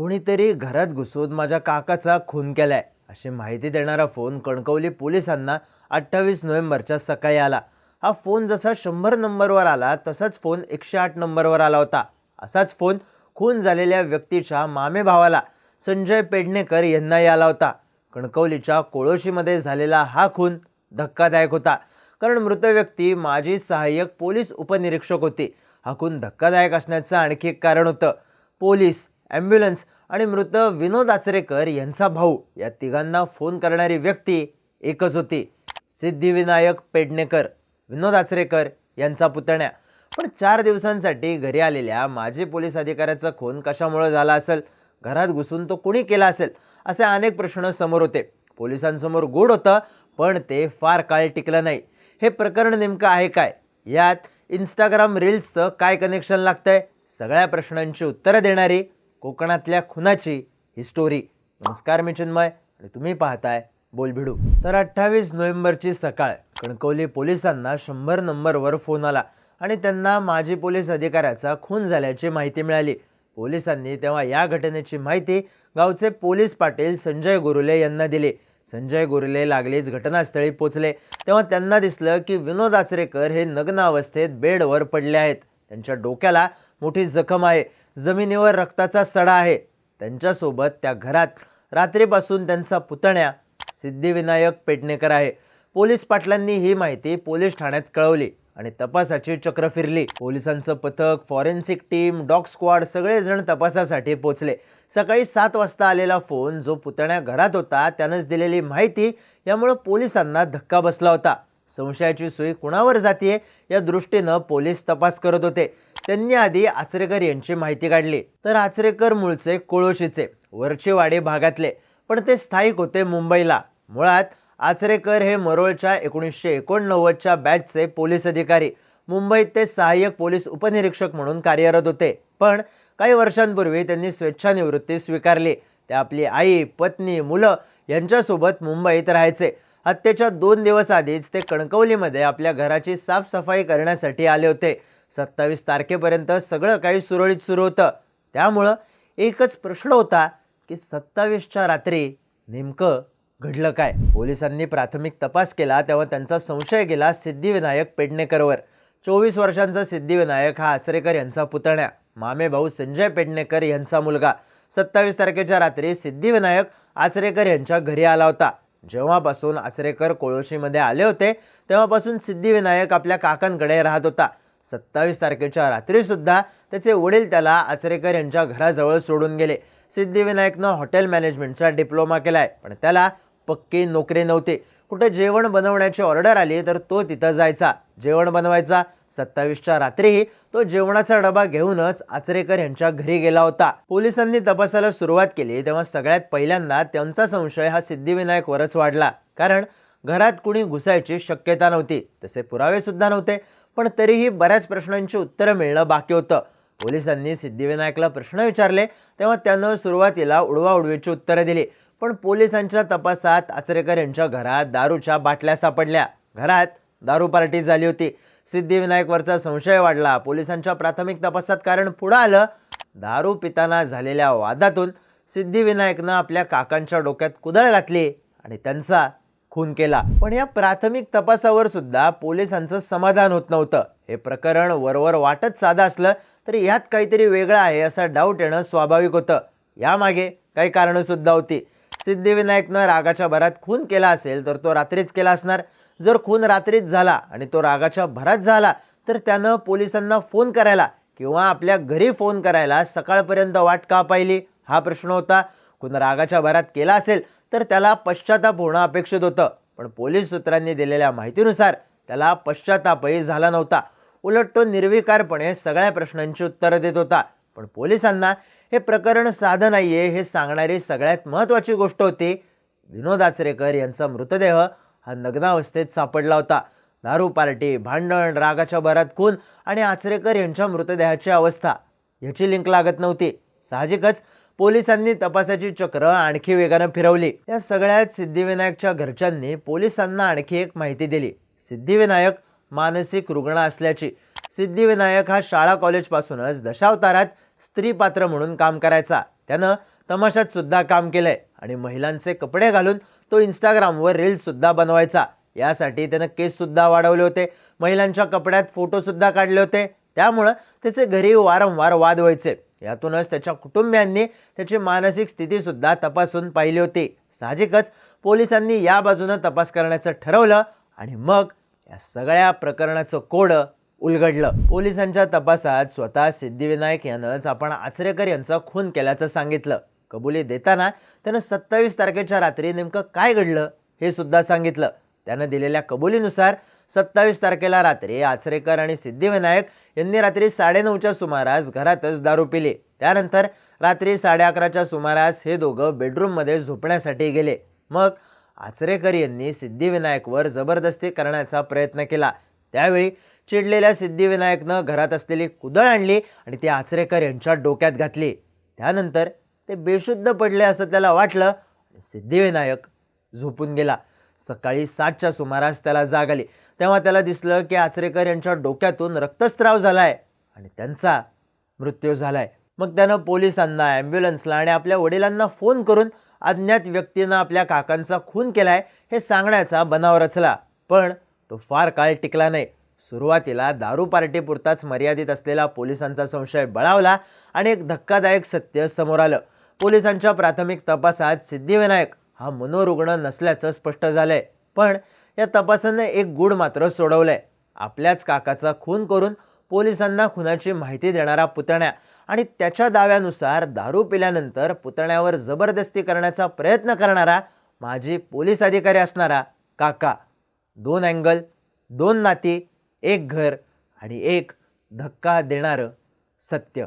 कोणीतरी घरात घुसून माझ्या काकाचा खून केलाय अशी माहिती देणारा फोन कणकवली पोलिसांना अठ्ठावीस नोव्हेंबरच्या सकाळी आला. हा फोन जसा शंभर नंबरवर आला तसाच फोन एकशे आठ नंबरवर आला होता. असाच फोन खून झालेल्या व्यक्तीच्या मामे भावाला संजय पेडणेकर यांनाही आला होता. कणकवलीच्या कोळोशीमध्ये झालेला हा खून धक्कादायक होता. कारण मृत व्यक्ती माजी सहाय्यक पोलीस उपनिरीक्षक होती. हा खून धक्कादायक असण्याचं आणखी एक कारण होतं. पोलीस ॲम्ब्युलन्स आणि मृत विनोद आचरेकर यांचा भाऊ. या तिघांना फोन करणारी व्यक्ती एकच होती. सिद्धिविनायक पेडणेकर विनोद आचरेकर यांचा पुतण्या. पण चार दिवसांसाठी घरी आलेल्या माजी पोलीस अधिकाऱ्याचा खून कशामुळे झाला असेल? घरात घुसून तो कुणी केला असेल? असे अनेक प्रश्न समोर होते. पोलिसांसमोर गोड होतं पण ते फार काळ टिकलं नाही. हे प्रकरण नेमकं आहे काय? यात इंस्टाग्राम रील्सचं काय कनेक्शन लागतंय? सगळ्या प्रश्नांची उत्तरं देणारी कोकणातल्या खुनाची ही स्टोरी नमस्कार मी चिन्मय आणि तुम्ही पाहताय बोलभिडू. तर अठ्ठावीस नोव्हेंबरची सकाळ कणकवली पोलिसांना शंभर नंबरवर फोन आला आणि त्यांना माजी पोलीस अधिकाऱ्याचा खून झाल्याची माहिती मिळाली. पोलिसांनी तेव्हा या घटनेची माहिती गावचे पोलीस पाटील संजय गुरुले यांना दिली. संजय गुरुले लागलीच घटनास्थळी पोचले तेव्हा त्यांना दिसलं की विनोद आचरेकर हे नग्न अवस्थेत बेडवर पडले आहेत. त्यांच्या डोक्याला मोठी जखम आहे. जमिनीवर रक्ताचा सडा आहे. त्यांच्यासोबत त्या घरात रात्रीपासून त्यांचा पुतण्या सिद्धिविनायक पेडणेकर आहे. पोलीस पाटलांनी ही माहिती पोलीस ठाण्यात कळवली आणि तपासाची चक्र फिरली. पोलिसांचं पथक फॉरेन्सिक टीम डॉग स्क्वॉड सगळेजण तपासासाठी पोचले. सकाळी सात वाजता आलेला फोन जो पुतण्या घरात होता त्यानंच दिलेली माहिती यामुळं पोलिसांना धक्का बसला होता. संशयाची सुई कुणावर जातीये या दृष्टीनं पोलीस तपास करत होते. त्यांनी आधी आचरेकर यांची माहिती काढली. तर आचरेकर मूळचे कोळोशीचे वरचीवाडी भागातले पण ते स्थायिक होते मुंबईला. मुळात आचरेकर हे मरोळच्या एकोणीसशे एकोणनव्वदच्या बॅचचे पोलीस अधिकारी. मुंबईत ते सहाय्यक पोलीस उपनिरीक्षक म्हणून कार्यरत होते. पण काही वर्षांपूर्वी त्यांनी स्वेच्छानिवृत्ती स्वीकारली. ते आपली आई पत्नी मुलं यांच्यासोबत मुंबईत राहायचे. हत्येच्या दोन दिवस आधीच ते कणकवलीमध्ये आपल्या घराची साफसफाई करण्यासाठी आले होते. सत्तावीस तारखेपर्यंत सगळं काही सुरळीत सुरू होतं. त्यामुळं एकच प्रश्न होता की सत्तावीसच्या रात्री नेमकं घडलं काय? पोलिसांनी प्राथमिक तपास केला तेव्हा त्यांचा संशय गेला सिद्धिविनायक पेडणेकरवर. चोवीस वर्षांचा सिद्धिविनायक हा आचरेकर यांचा पुतण्या. मामे भाऊ संजय पेडणेकर यांचा मुलगा. सत्तावीस तारखेच्या रात्री सिद्धिविनायक आचरेकर यांच्या घरी आला होता. जेव्हापासून आचरेकर कोळोशीमध्ये आले होते तेव्हापासून सिद्धिविनायक आपल्या काकांकडे राहत होता. सत्तावीस तारखेच्या रात्रीसुद्धा त्याचे वडील त्याला आचरेकर यांच्या घराजवळ सोडून गेले. सिद्धिविनायकनं हॉटेल मॅनेजमेंटचा डिप्लोमा केलाय पण त्याला पक्की नोकरी नव्हती. कुठे जेवण बनवण्याची ऑर्डर आली तर तो तिथं जायचा. जेवण बनवायचा सत्तावीसच्या रात्रीही तो जेवणाचा डबा घेऊनच आचरेकर यांच्या घरी गेला होता. पोलिसांनी तपासाला सुरुवात केली तेव्हा सगळ्यात पहिल्यांदा त्यांचा संशय हा सिद्धिविनायकवरच वाढला. कारण घरात कुणी घुसायची शक्यता नव्हती. तसे पुरावे सुद्धा नव्हते. पण तरीही बऱ्याच प्रश्नांची उत्तरं मिळणं बाकी होतं. पोलिसांनी सिद्धिविनायकला प्रश्न विचारले तेव्हा त्यानं सुरुवातीला उडवाउडवीची उत्तरं दिली. पण पोलिसांच्या तपासात आचरेकर यांच्या घरात दारूच्या बाटल्या सापडल्या. घरात दारू पार्टी झाली होती. सिद्धिविनायकवरचा संशय वाढला. पोलिसांच्या प्राथमिक तपासात कारण पुढं आलं दारू पिताना झालेल्या वादातून सिद्धिविनायकनं आपल्या काकांच्या डोक्यात कुदळ घातली आणि त्यांचा खून केला. पण या प्राथमिक तपासावर सुद्धा पोलिसांचं समाधान होत नव्हतं. हे प्रकरण वरवर वाटत साधं असलं तरी यात काहीतरी वेगळं आहे असा डाऊट येणं स्वाभाविक होतं. यामागे काही कारणं सुद्धा होती. सिद्धिविनायकनं रागाच्या भरात खून केला असेल तर तो रात्रीच केला असणार. जर खून रात्रीच झाला आणि तो रागाच्या भरात झाला तर त्यानं पोलिसांना फोन करायला किंवा आपल्या घरी फोन करायला सकाळपर्यंत वाट का पाहिली? हा प्रश्न होता. खून रागाच्या भरात केला असेल तर त्याला पश्चाताप होणं अपेक्षित होतं. पण पोलीस सूत्रांनी दिलेल्या माहितीनुसार त्याला पश्चातापही झाला नव्हता. उलट तो निर्विकारपणे सगळ्या प्रश्नांची उत्तरं देत होता. पण पोलिसांना हे प्रकरण साधं नाही आहे हे सांगणारी सगळ्यात महत्त्वाची गोष्ट होती. विनोद आचरेकर यांचा मृतदेह हा नग्नावस्थेत सापडला होता. दारू पार्टी भांडण रागाच्या भरात खून आणि आचरेकर यांच्या मृतदेहाची अवस्था याची लिंक लागत नव्हती. साहजिकच पोलिसांनी तपासाची चक्र आणखी वेगानं फिरवली. या सगळ्यात सिद्धिविनायकच्या घरच्यांनी पोलिसांना आणखी एक माहिती दिली. सिद्धिविनायक मानसिक रुग्ण असल्याची. सिद्धिविनायक हा शाळा कॉलेजपासूनच दशावतारात स्त्री पात्र म्हणून काम करायचा. त्यानं तमाशात सुद्धा काम केलंय आणि महिलांचे कपडे घालून तो इंस्टाग्रामवर रील्ससुद्धा बनवायचा. यासाठी त्यानं केस सुद्धा वाढवले होते. महिलांच्या कपड्यात फोटो सुद्धा काढले होते. त्यामुळं त्याचे घरी वारंवार वाद व्हायचे. यातूनच त्याच्या कुटुंबियांनी त्याची मानसिक स्थितीसुद्धा तपासून पाहिली होती. साहजिकच पोलिसांनी या बाजूनं तपास करण्याचं ठरवलं आणि मग या सगळ्या प्रकरणाचं कोडं उलगडलं. पोलिसांच्या तपासात स्वतः सिद्धिविनायक यानंच आपण आचरेकर यांचा खून केल्याचं सांगितलं. कबुली देताना त्यानं सत्तावीस तारखेच्या रात्री नेमकं काय घडलं हे सुद्धा सांगितलं. त्यानं दिलेल्या कबुलीनुसार सत्तावीस तारखेला रात्री आचरेकर आणि सिद्धिविनायक यांनी रात्री साडेनऊच्या सुमारास घरातच दारू पिली. त्यानंतर रात्री साडे अकराच्या सुमारास हे दोघं बेडरूममध्ये झोपण्यासाठी गेले. मग आचरेकर यांनी सिद्धिविनायकवर जबरदस्ती करण्याचा प्रयत्न केला. त्यावेळी चिडलेल्या सिद्धिविनायकनं घरात असलेली कुदळ आणली आणि ती आचरेकर यांच्या डोक्यात घातली. त्यानंतर ते बेशुद्ध पडले असं त्याला वाटलं सिद्धिविनायक झोपून गेला. सकाळी सातच्या सुमारास त्याला जाग आली. तेव्हा त्याला दिसलं की आचरेकर यांच्या डोक्यातून रक्तस्राव आहे आणि त्यांचा मृत्यू झाला आहे मग त्यानं पोलिसांना ॲम्ब्युलन्सला आणि आपल्या वडिलांना फोन करून अज्ञात व्यक्तीनं आपल्या काकांचा खून केला आहे हे सांगण्याचा बनाव रचला. पण तो फार काळ टिकला नाही. सुरुवातीला दारू पार्टीपुरताच मर्यादित असलेला पोलिसांचा संशय बळावला आणि एक धक्कादायक सत्य समोर आलं. पोलिसांच्या प्राथमिक तपासात सिद्धिविनायक हा मनोरुग्ण नसल्याचं स्पष्ट झालंय. पण या तपासानं एक गूढ मात्र सोडवलंय. आपल्याच काकाचा खून करून पोलिसांना खुनाची माहिती देणारा पुतण्या आणि त्याच्या दाव्यानुसार दारू पिल्यानंतर पुतण्यावर जबरदस्ती करण्याचा प्रयत्न करणारा माजी पोलीस अधिकारी असणारा काका. दोन अँगल दोन नाती एक घर आणि एक धक्का देणारं सत्य.